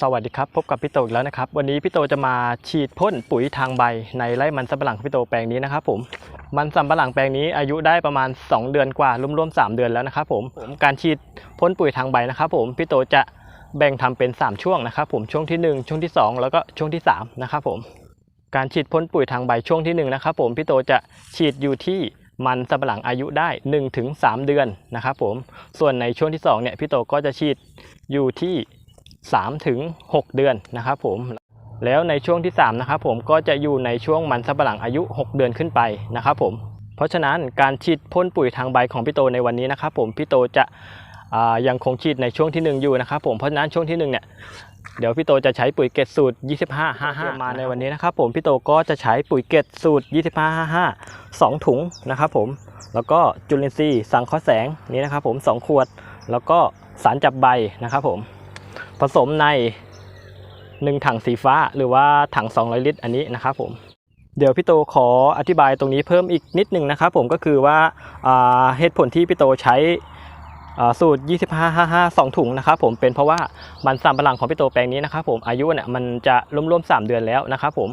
สวัสดีครับ พบกับพี่โตอีกแล้วนะครับ วันนี้พี่โตจะมาฉีดพ่นปุ๋ยทางใบในไร่มันสำปะหลังของพี่โตแปลงนี้นะครับผมมันสำปะหลังแปลงนี้อายุได้ประมาณ 2 เดือนกว่าร่วมๆ3เดือนแล้วนะครับผมการฉีดพ่นปุ๋ยทางใบนะครับผมพี่โตจะแบ่งทำเป็น 3 ช่วงนะครับผมช่วงที่ 1 ช่วงที่ 2 แล้วก็ช่วงที่3นะครับผมการฉีดพ่นปุ๋ยทางใบช่วงที่1นะครับผมพี่โตจะฉีดอยู่ที่มันสำปะหลังอายุได้1ถึง3เดือนนะครับผมส่วนในช่วงที่2เนี่ยพี่โตก็จะฉีดอยู่ที่ 3ถึง6เดือนนะครับผมแล้วในช่วงที่3นะครับผมก็จะอยู่ในช่วงมันสำปะหลังอายุ 6 เดือนขึ้นไปนะครับผมเพราะฉะนั้นการฉีดพ่นปุ๋ยทางใบของพี่โตในวันนี้นะครับผมพี่โตจะอ่ายังคงฉีดในช่วงที่ 1 อยู่นะครับผมเพราะฉะนั้นช่วงที่ 1 เนี่ยเดี๋ยวพี่โตจะใช้ปุ๋ยเกตสูตร 25 55 มาในวันนี้นะครับผมพี่โตก็จะใช้ปุ๋ยเกตสูตร 25 55 2 ถุงนะครับผมแล้วก็จุลินทรีย์สังเคราะห์แสงนี้นะครับผม 2 ขวด แล้วก็สารจับใบนะครับผม ผสมใน 1 ถังสีฟ้าหรือว่าถัง 200 ลิตร อันนี้นะครับผมเดี๋ยวพี่โตขออธิบายตรงนี้เพิ่มอีกนิดหนึงนะครับผมก็คือว่าเหตุผลที่พี่โตใช้อ่าสูตร 25 55 2 ถุงนะครับผมเป็นเพราะว่ามันสำปะหลังของพี่โตแปลงนี้นะครับผมอายุเนี่ยมันจะร่วมๆ 3 เดือนแล้วนะครับผม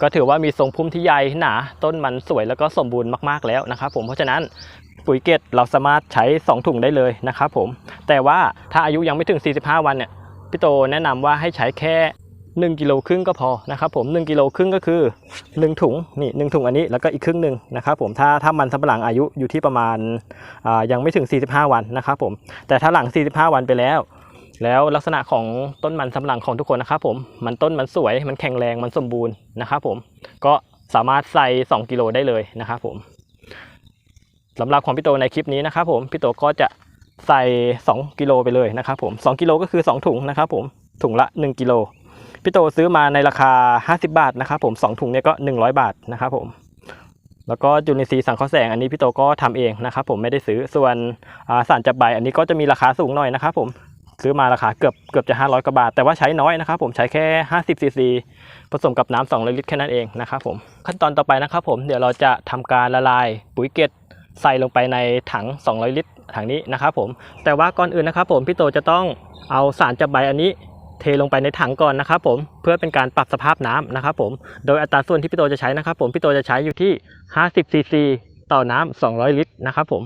ก็ถือว่ามีทรงพุ่มที่ใหญ่หนาต้นมันสวยแล้วก็สมบูรณ์มากๆแล้วนะครับผมเพราะฉะนั้นปุ๋ยเกตเราสามารถใช้ 2 ถุงได้เลยนะครับผมแต่ว่าถ้าอายุยังไม่ถึง 45 วันเนี่ย พี่โตแนะนำว่าให้ใช้แค่1กิโลครึ่งก็พอนะครับผม1กิโลครึ่งก็คือ 1 ถุงนี่หถุงอันนี้แล้วก็อีกครึ่งหนึ่งนะครับผมถ้าถ้ามันสำปะหลังอายุอยู่ที่ประมาณอ่ายังไม่ถึง 45 วันนะครับผมแต่ถ้าหลัง 45 วันไปแล้ว แล้วลักษณะของต้นมันสำปะหลังของทุกคนนะครับผมมันต้นมันสวยมันแข็งแรงมันสมบูรณ์นะครับผมก็สามารถใส่ 2 กิโลได้เลยนะครับผมสำหรับของพี่โตในคลิปนี้นะครับผมพี่โตก็จะ ใส่ 2 กิโลไปเลยนะครับผม2กิโลก็คือ 2 ถุงนะครับผมถุงละ 1 กิโลพี่โตซื้อมาในราคา 50 บาทนะครับผม2ถุงเนี่ยก็ 100 บาทนะครับผม แล้วก็จุลินทรีย์สังเคราะห์แสงอันนี้พี่โตก็ทำเองนะครับผมไม่ได้ซื้อส่วนสารจับใบอันนี้ก็จะมีราคาสูงหน่อยนะครับผมซื้อมาราคาเกือบเกือบจะ 500กว่าบาท แต่ว่าใช้น้อยนะครับผมใช้แค่ 50ซีซีผสมกับน้ำ2ลิตรแค่นั้นเองนะครับผมขั้นตอนต่อไปนะครับผมเดี๋ยวเราจะทำการละลายปุ๋ยเกล็ดใส่ลงไปในถัง 200 ลิตร ถังนี้นะครับผมแต่ว่าก่อนอื่นนะครับ ผมพี่โตจะต้องเอาสารจับใบอันนี้เทลงไปในถังก่อนนะครับผมเพื่อเป็นการปรับสภาพน้ำนะครับผมโดยอัตราส่วนที่พี่โตจะใช้นะครับ ผมพี่โตจะใช้อยู่ที่ 50ซีซีต่อน้ำ200 ลิตรนะครับผม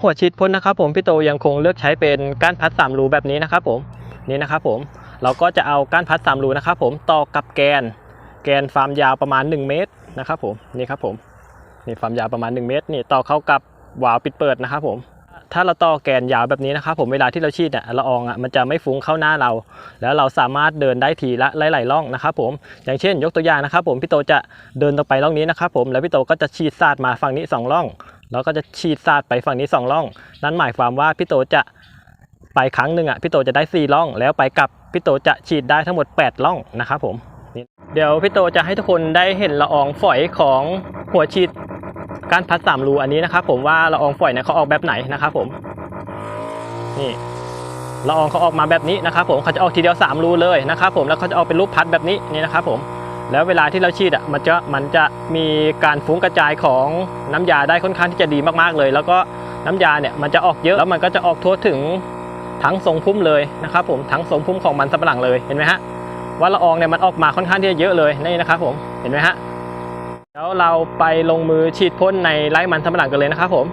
หัวฉีดพ่นนะครับผมพี่โตยังคงเลือกใช้เป็นก้านพัดสามรูแบบนี้นะครับผมนี่นะครับผมเราก็จะเอาก้านพัดสามรูนะครับผมต่อกับแกน แกนความยาวประมาณ 1 เมตรนะครับผมนี่ครับผมนี่ความยาวประมาณ 1 เมตรนี่ต่อเข้ากับวาล์วปิดเปิดนะครับผมถ้าเราต่อแกนยาวแบบนี้นะครับผมเวลาที่เราฉีดเนี่ยละอองอะมันจะไม่ฟุ้งเข้าหน้าเรา แล้วเราสามารถเดินได้ทีละหลายๆร่องนะครับผมอย่างเช่น ยกตัวอย่างนะครับผมพี่โตจะเดินต่อไปร่องนี้นะครับผมแล้วพี่โตก็จะฉีดสาดมาฝั่งนี้สองร่อง แล้วก็จะฉีดสาดไปฝั่งนี้สองร่อง นั่นหมายความว่าพี่โตจะไปครั้งหนึ่งอะพี่โตจะได้สี่ร่อง แล้วไปกลับพี่โตจะฉีดได้ทั้งหมด 8 ร่องนะครับผม เดี๋ยวพี่โตจะให้ทุกคนได้เห็นละอองฝอยของหัวฉีดการพัดสามรูอันนี้นะครับผมว่าละอองฝอยเนี่ยเขาออกแบบไหนนะครับผมนี่ละอองเขาออกมาแบบนี้นะครับผมเขาจะออกทีเดียวสามรูเลยนะครับผมแล้วเขาจะออกเป็นรูปพัดแบบนี้นี่นะครับผม แล้วเวลาที่เราฉีดอะมันจะมันจะมีการฟุ้งกระจายของน้ำยาได้ค่อนข้างที่จะดีมากๆเลย แล้วก็น้ำยาเนี่ยมันจะออกเยอะแล้วมันก็จะออกทั่วถึงทั้งทรงพุ่มเลยนะครับผมทั้งทรงพุ่มของมันสำปะหลังเลยเห็นไหมฮะว่าละอองเนี่ยมันออกมาค่อนข้างที่จะเยอะเลยนี่นะครับผมเห็นไหมฮะแล้วเราไปลงมือฉีดพ่นในไร่มันสำปะหลังกันเลยนะครับผม